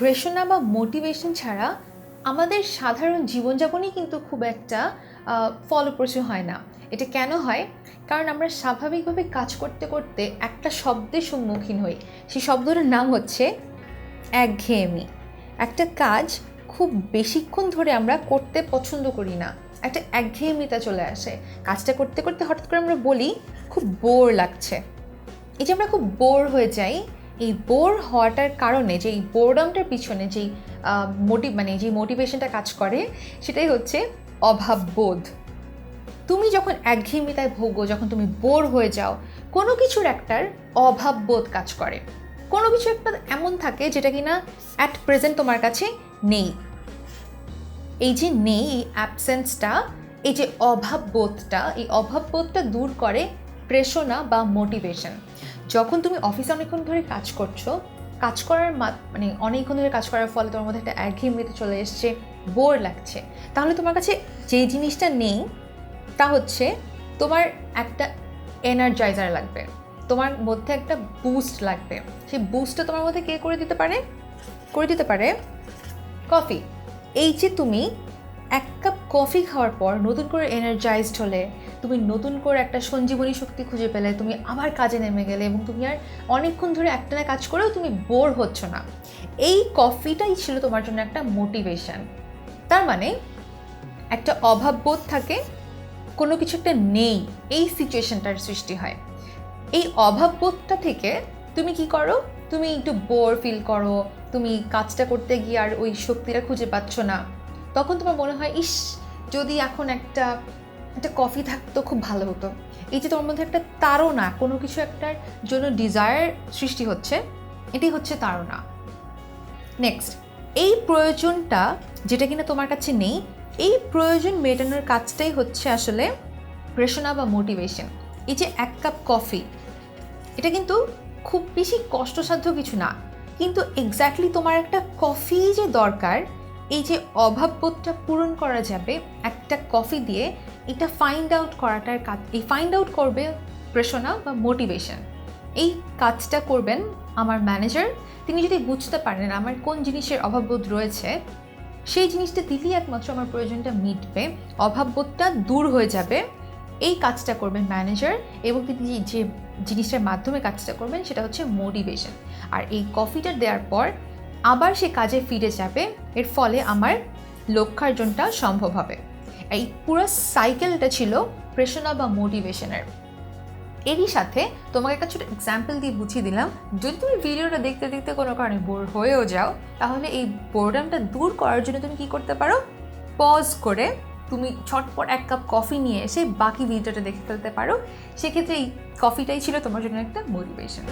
প্রেরণা বা মোটিভেশন ছাড়া আমাদের সাধারণ জীবনযাপনই কিন্তু খুব একটা ফলপ্রসূ হয় না। এটা কেন হয়? কারণ আমরা স্বাভাবিকভাবে কাজ করতে করতে একটা শব্দের সম্মুখীন হই। সেই শব্দটার নাম হচ্ছে একঘেয়েমি। একটা কাজ খুব বেশিক্ষণ ধরে আমরা করতে পছন্দ করি না। একটা একঘেয়েমিতা চলে আসে। কাজটা করতে করতে হঠাৎ করে আমরা বলি, খুব বোর লাগছে। এই যে আমরা খুব বোর হয়ে যাই এই বোর হওয়াটার কারণে যে এই বোরডামটার পিছনে যেই মোটিভ মানে যে মোটিভেশনটা কাজ করে, সেটাই হচ্ছে অভাববোধ। তুমি যখন একঘেয়েমিতায় ভোগো যখন তুমি বোর হয়ে যাও, কোনো কিছুর একটার অভাববোধ কাজ করে। কোনো কিছু একটা এমন থাকে যেটা কিনা অ্যাট প্রেজেন্ট তোমার কাছে নেই। এই যে নেই অ্যাবসেন্সটা এই যে অভাববোধটা, এই অভাববোধটা দূর করে প্রেষণা বা মোটিভেশন যখন তুমি অফিসে অনেকক্ষণ ধরে কাজ করছ, কাজ করার মানে অনেকক্ষণ ধরে কাজ করার ফলে তোমার মধ্যে একটা একঘেয়েমিতে চলে এসছে বোর লাগছে। তাহলে তোমার কাছে যে জিনিসটা নেই, তা হচ্ছে তোমার একটা এনার্জাইজার লাগবে। তোমার মধ্যে একটা বুস্ট লাগবে। সেই বুস্টটা তোমার মধ্যে কে করে দিতে পারে? করে দিতে পারে কফি এই যে তুমি এক কফি খাওয়ার পর নতুন করে এনার্জাইজড হলে, তুমি নতুন করে একটা সঞ্জীবনী শক্তি খুঁজে পেলে, তুমি আবার কাজে নেমে গেলে এবং তুমি আর অনেকক্ষণ ধরে একটানা কাজ করেও তুমি বোর হচ্ছ না। এই কফিটাই ছিল তোমার জন্য একটা মোটিভেশন তার মানে একটা অভাব বোধ থাকে, কোনো কিছু একটা নেই, এই সিচুয়েশনটার সৃষ্টি হয়। এই অভাব বোধটা থেকে তুমি কি করো? তুমি একটু বোর ফিল করো, তুমি কাজটা করতে গিয়ে আর ওই শক্তিটা খুঁজে পাচ্ছ না। তখন তোমার মনে হয়, ইস, যদি এখন একটা একটা কফি থাকতো, খুব ভালো হতো। এই যে তোমার মধ্যে একটা তাড়না, কোনো কিছু একটার জন্য ডিজায়ার সৃষ্টি হচ্ছে এটি হচ্ছে তাড়না। নেক্সট এই প্রয়োজনটা যেটা কিনা তোমার কাছে নেই, এই প্রয়োজন মেটানোর কাজটাই হচ্ছে আসলে প্রেষণা বা মোটিভেশন এই যে এক কাপ কফি এটা কিন্তু খুব বেশি কষ্টসাধ্য কিছু না, কিন্তু এক্স্যাক্টলি তোমার একটা কফি যে দরকার এই যে অভাববোধটা পূরণ করা যাবে, একটা কফি দিয়ে এটা ফাইন্ড আউট করাটার কাজ, এই ফাইন্ড আউট করবে প্রেষণা বা মোটিভেশন এই কাজটা করবেন আমার ম্যানেজার তিনি যদি বুঝতে পারেন আমার কোন জিনিসের অভাববোধ রয়েছে, সেই জিনিসটা দিলেই একমাত্র আমার প্রয়োজনটা মিটবে, অভাববোধটা দূর হয়ে যাবে। এই কাজটা করবেন ম্যানেজার এবং তিনি যে জিনিসটার মাধ্যমে কাজটা করবেন সেটা হচ্ছে মোটিভেশন আর এই কফিটা দেওয়ার পর আবার সে কাজে ফিরে যাবে, এর ফলে আমার লক্ষ্যার্জনটা সম্ভব হবে। এই পুরো সাইকেলটা ছিল প্রেষণা বা মোটিভেশনের এরই সাথে তোমাকে একটা ছোটো এক্সাম্পল দিয়ে বুঝিয়ে দিলাম। যদি তুমি ভিডিওটা দেখতে দেখতে কোনো কারণে বোর হয়েও যাও, তাহলে এই বোরডামটা দূর করার জন্য তুমি কি করতে পারো? পজ করে তুমি ছটপট এক কাপ কফি নিয়ে এসে বাকি ভিডিওটা দেখে ফেলতে পারো। সেক্ষেত্রে এই কফিটাই ছিল তোমার জন্য একটা মোটিভেশন